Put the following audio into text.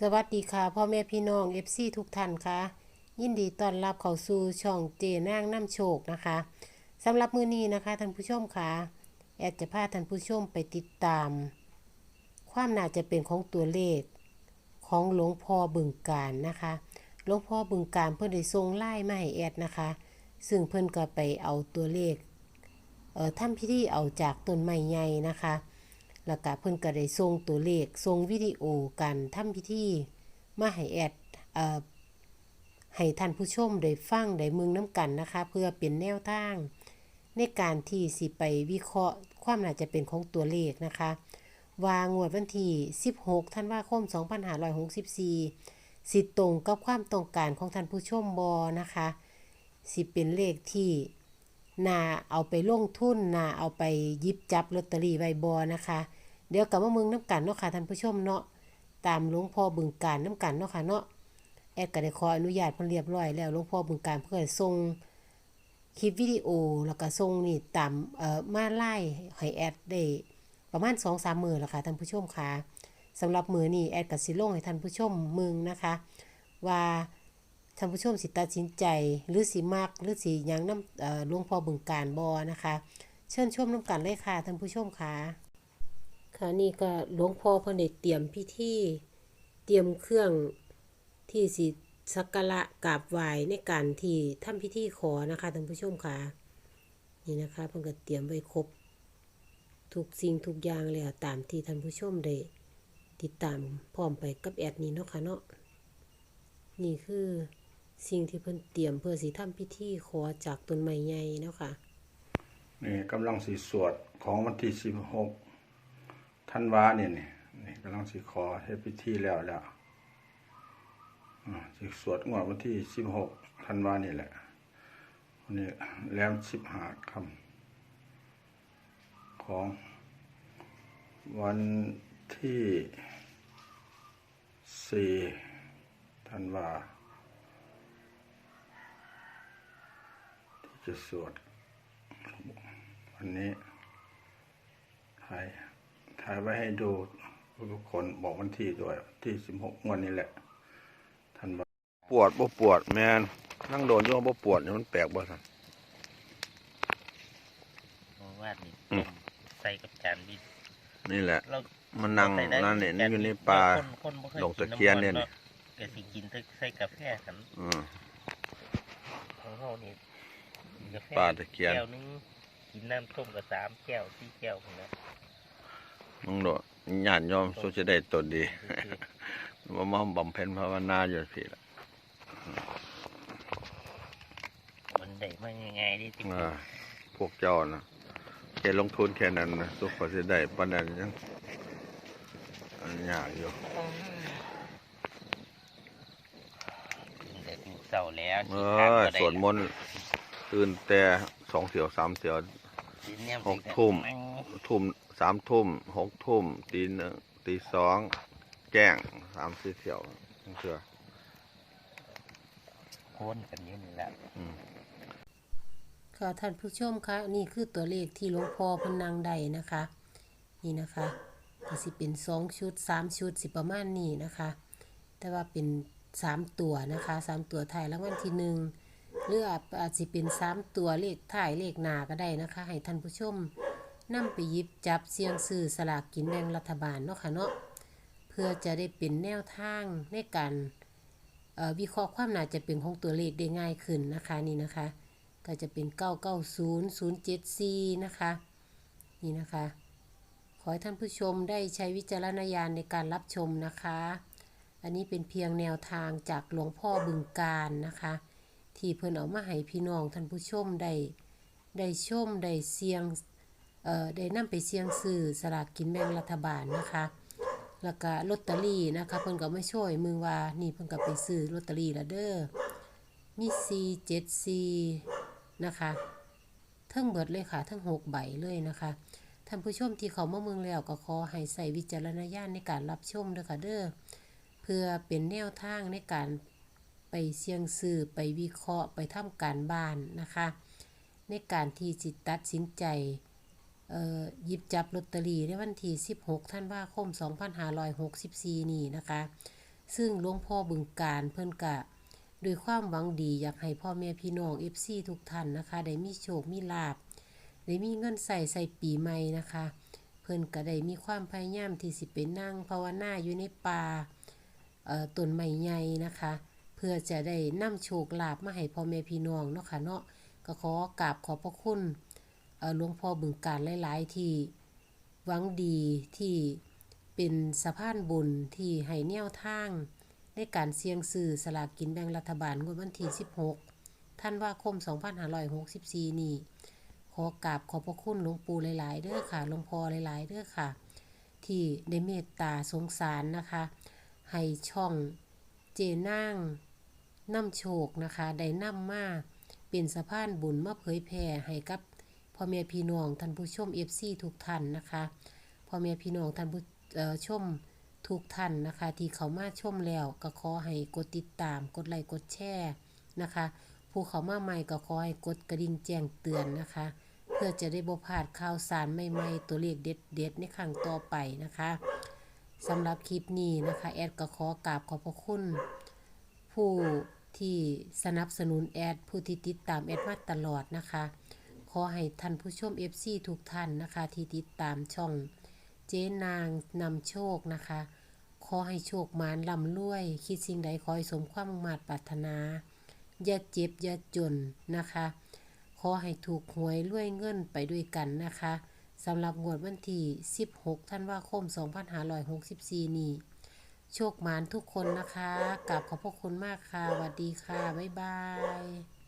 สวัสดีค่ะพ่อแม่พี่น้อง FC ทุกท่านค่ะ ยินดีต้อนรับเข้าสู่ช่องเจนางน้ำโชคนะคะสำหรับมื้อนี้นะคะท่านผู้ชมค่ะ แอดจะพาท่านผู้ชมไปติดตาม ความน่าจะเป็นของตัวเลขของหลวงพ่อบึงการนะคะหลวงพ่อบึงการเพิ่นได้ทรงไล่มาให้แอดนะคะ ซึ่งเพิ่อนก็ไปเอาตัวเลขเอ่อทำพิธีเอาจากต้นไม้ใหญ่นะคะ แล้วก็เพิ่นก็ได้ส่งตัวเลขส่งวิดีโอการทำพิธีมาให้แอดเอ่อให้ท่านผู้ชมได้ฟังได้มึงน้ำกันนะคะ เพื่อเป็นแนวทาง ในการที่สิไปวิเคราะห์ ความน่าจะเป็นของตัวเลขนะคะวางวดวันที่ 16 ธันวาคม 2564 สิตรงกับความต้องการของท่านผู้ชมบอนะคะ สิเป็นเลขที่ นาเอาไปลงทุนนาเอาไปยิบจับลอตเตอรี่ไว้บอนะคะ เดี๋ยวกลับมาเมืองน้ำกันเนาะค่ะท่านผู้ชมเนาะตามหลวงพ่อบึงการน้ำกันเนาะค่ะเนาะแอดก็ได้ขออนุญาตเพิ่นเรียบร้อยแล้วหลวงพ่อบึงการเพื่อส่งคลิปวิดีโอแล้วก็ส่งนี่ตามเอ่อมาไล่ให้แอดได้ประมาณ2-3มื้อแล้วค่ะท่านผู้ชมค่ะสำหรับมือนี้แอดก็สิลงให้ท่านผู้ชมมึงนะคะ ว่า ท่านผู้ชมสิตัดสินใจหรือสิมักหรือสิยังน้ำหลวงพ่อบึงการบอนะคะ เชิญชมน้ำกันเลยค่ะท่านผู้ชมค่ะค่ะนี่ก็หลวงพ่อเพิ่นได้เตรียมพิธีเตรียมเครื่องที่สิสักการะกราบไหว้ในการที่ทำพิธีขอนะคะท่านผู้ชมค่ะนี่นะคะเพิ่นก็เตรียมไว้ครบทุกสิ่งทุกอย่างแล้วตามที่ท่านผู้ชมได้ติดตามพร้อมไปกับแอดนี้เนาะค่ะเนาะนี่คือ สิ่งที่เพิ่นเตรียมเพื่อสิทำพิธีขอจากต้นไม้ใหญ่เนาะค่ะนี่กำลังสีสวดของวันที่สิบหกท่านวาเนี่ยนี่นี่กำลังสีขอให้พิธีแล้วแล้วอ่าสิสวดงวดวันที่สิบหกท่านวานี่แหละวันนี้แล้มสิบหาคำของวันที่สี่ท่านวา จะสวดวันนี้ถ่ายถ่ายไว้ให้ดูทุกคนบอกวันที่ด้วย ที่สิบหกวันนี้แหละท่านบอกปวดบ่ปวด แมนนั่งโดนโยบ่ปวดเนี่ยมันแปลกบ่ท่านเพราะว่านี่อืมใส่กับจานบินนี่แหละเรามันนั่งใส่ได้นั่นเนี่ยจาอยู่ในป่าคนคนบ่เคยดงตะเคียนเนี่ยกินี่ำก็สิกินแต่ใส่กาแฟกันอืมของเฮานี่ กินกาแฟป่าตะเคียนแก้วหนึงกินน้ำส้มก็สามแก้วสี่แก้วพุ่นนะมึงโดดญาติโยมสุจะได้ตนดีว่ามาบำเพ็ญภาวนาอยู่พี่ละมันได้มาง่ายๆดิที่อ่าพวกเจ้านะแค่ลงทุนแค่นั้นนะสุขก็จะได้ปานนั้นยังอันยากอยู่เด็กเศร้าแล้วเอขี้ข้านอบ่ได้สวดมนต์ ตื่นแต่สองเสียวสามเสียวกินเนี่ยหกทุ่มนทุ่มสามทุ่มหกทุ่มตีหนึ่งตีสองแจ้งสามสี่เสียวเชื่อโคนกันอยู่นี่แหละอืมค่ะท่านผู้ชมคะนี่คือตัวเลขที่หลวงพ่อเพนนางใดนะคะ นี่นะคะก็สิเป็นสองชุดสามชุดสิประมาณนี้นะคะ แต่ว่าเป็นสามตัวนะคะสามตัวถ่ายรางวัลที่หนึ่ง หรืออาจจะเป็นสามตัวเลขถ่ายเลขหนาก็ได้นะคะ ให้ท่านผู้ชมนำไปยิบจับเสียงซื้อสลากกินแบ่งรัฐบาลเนาะค่ะเนาะเพื่อจะได้เป็นแนวทางในการวิเคราะห์ความน่าจะเป็นของตัวเลขได้ง่ายขึ้นนะคะนี่นะคะ ก็จะเป็น 990 074 นะคะนี่นะคะ ขอให้ท่านผู้ชมได้ใช้วิจารณญาณในการรับชมนะคะ อันนี้เป็นเพียงแนวทางจากหลวงพ่อบึงการนะคะ ที่เพิ่นเอามาให้พี่น้องท่านผู้ชมได้ได้ชมได้เสียงเอ่อได้นำไปเสียงซื้อสลากกินแบ่งรัฐบาลนะคะแล้วก็ลอตเตอรี่นะคะเพิ่นก็ไม่ช่วยมึงว่านี่เพิ่นก็ไปซื้อลอตเตอรี่ละเด้อมี474นะคะเทั้งเบิดเลยค่ะทั้งหกใบเลยนะคะท่านผู้ชมที่เขามาเมืองแล้วก็ขอให้ใส่วิจารณญาณในการรับชมด้อค่ะเด้อเพื่อเป็นแนวทางในการ ไปเสี่ยงซื้อไปวิเคราะห์ไปทำการบ้านนะคะ ในการที่จิตตัดสินใจหยิบจับลอตเตอรี่ในวันที่ 16ธันว่าคม 2564 นี้นะคะ ซึ่งหลวงพ่อบึงการเพิ่นกะด้วยความหวังดีอยากให้พ่อแม่พี่น้อง FC ทุกท่านนะคะ ได้มีโชคมีลาภได้มีเงินใส่ใส่ปีใหม่นะคะ เพิ่นก็ได้มีความพยายามที่สิไปนั่งภาวนาอยู่ในป่าต้นไม้ใหญ่นะคะ พื่อจะได้นำโชคลาภมาให้พ่อแม่พี่น้องเนาะค่ะเนาะก็ขอกราบขอบพระคุณหลวงพ่อบึงการหลาย ๆ ที่หวังดีที่เป็นสะพานบุญที่ให้แนวทางในการเสี่ยงซื้อสลากกินแบ่งรัฐบาลงวดวันที่ 16ธันว่าคม 2564 นี้ ขอกราบขอบพระคุณหลวงปู่หลาย ๆ เด้อค่ะ หลวงพ่อหลาย ๆ เด้อค่ะ ที่ได้เมตตาสงสารนะคะ ให้ช่องเจนาง นำโชคนะคะได้นำมาเป็นสะพานบุญมาเผยแผ่ให้กับพ่อแม่พี่น้องท่านผู้ชม FC ทุกท่านนะคะพ่อแม่พี่น้องท่านผู้ชมทุกท่านนะคะ ที่เขามาชมแล้วก็ขอให้กดติดตาม กดไลค์กดแชร์นะคะ ผู้เขามาใหม่ก็ขอให้กดกระดิ่งแจ้งเตือนนะคะ เพื่อจะได้บ่พลาดข่าวสารใหม่ๆตัวเลขเด็ดๆในครั้งต่อไปนะคะสำหรับคลิปนี้นะคะ แอดก็ขอกราบขอบพระคุณ ผู้ที่สนับสนุนแอด ผู้ที่ติดตามแอดมาตลอดนะคะ ขอให้ท่านผู้ชม FC ทุกท่านนะคะ ที่ติดตามช่องเจ๊นางนำโชคนะคะ ขอให้โชคมานลำรวย คิดสิ่งใดขอให้สมความมุ่งมาตรปรารถนา อย่าเจ็บ อย่าจนนะคะ ขอให้ถูกหวยรวยเงินไปด้วยกันนะคะสำหรับงวดวันที่ 16 ธันวาคม 2564 นี้ โชคหมานทุกคนนะคะกลับขอบพระคุณมากค่ะสวัสดีค่ะ บ๊ายบาย